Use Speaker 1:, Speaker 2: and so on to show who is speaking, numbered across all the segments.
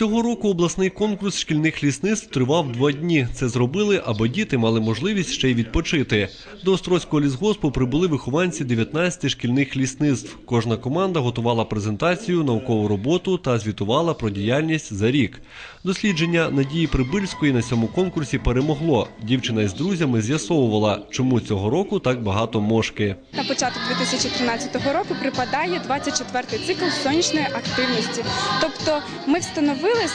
Speaker 1: Цього року обласний конкурс шкільних лісництв тривав два дні. Це зробили, аби діти мали можливість ще й відпочити. До Острозького лісгоспу прибули вихованці 19 шкільних лісництв. Кожна команда готувала презентацію, наукову роботу та звітувала про діяльність за рік. Дослідження Надії Прибильської на цьому конкурсі перемогло. Дівчина із друзями з'ясовувала, чому цього року так багато мошки.
Speaker 2: На початок 2013 року припадає 24-й цикл сонячної активності. Тобто ми встановили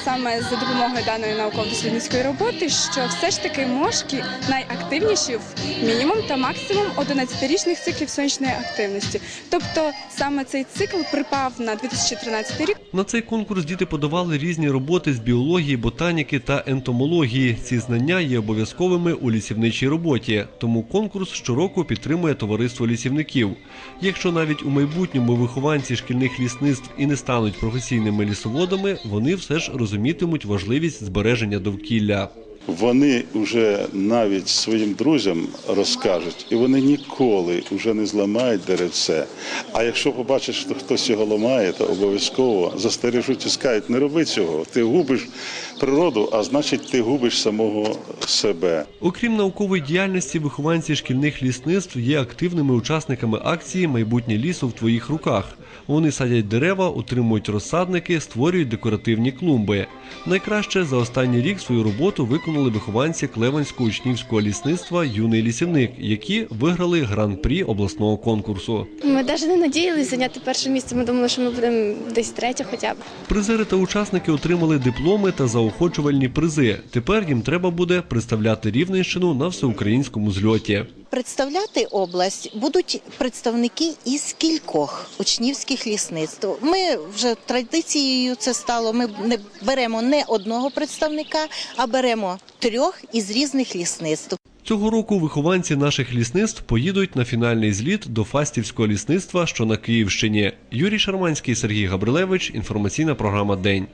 Speaker 2: саме за допомогою даної науково-дослідницької роботи, що все ж таки мошки найактивніші в мінімум та максимум 11-річних циклів сонячної активності. Тобто саме цей цикл припав на 2013 рік.
Speaker 1: На цей конкурс діти подавали різні роботи з біології, ботаніки та ентомології. Ці знання є обов'язковими у лісівничій роботі, тому конкурс щороку підтримує товариство лісівників. Якщо навіть у майбутньому вихованці шкільних лісництв і не стануть професійними лісоводами, вони все ж розумітимуть важливість збереження довкілля.
Speaker 3: Вони вже навіть своїм друзям розкажуть, і вони ніколи вже не зламають деревце. А якщо побачать, що хтось його ламає, то обов'язково застережуть і скажуть, не роби цього. Ти губиш природу, а значить, ти губиш самого себе.
Speaker 1: Окрім наукової діяльності, вихованці шкільних лісництв є активними учасниками акції Майбутнє лісу в твоїх руках. Вони садять дерева, утримують розсадники, створюють декоративні клумби. Найкраще за останній рік свою роботу виконали вихованці Клеванського учнівського лісництва Юний лісівник, які виграли гран-прі обласного конкурсу.
Speaker 4: Ми навіть не надіялися зайняти перше місце. Ми думали, що ми будемо десь третє хоча б.
Speaker 1: Призери та учасники отримали дипломи та заохочувальні призи. Тепер їм треба буде представляти Рівненщину на всеукраїнському зльоті.
Speaker 5: Представляти область будуть представники із кількох учнівських лісництв. Ми вже традицією це стало. Ми не беремо не одного представника, а беремо трьох із різних лісництв.
Speaker 1: Цього року вихованці наших лісництв поїдуть на фінальний зліт до Фастівського лісництва, що на Київщині. Юрій Шарманський, Сергій Габрилевич. Інформаційна програма День.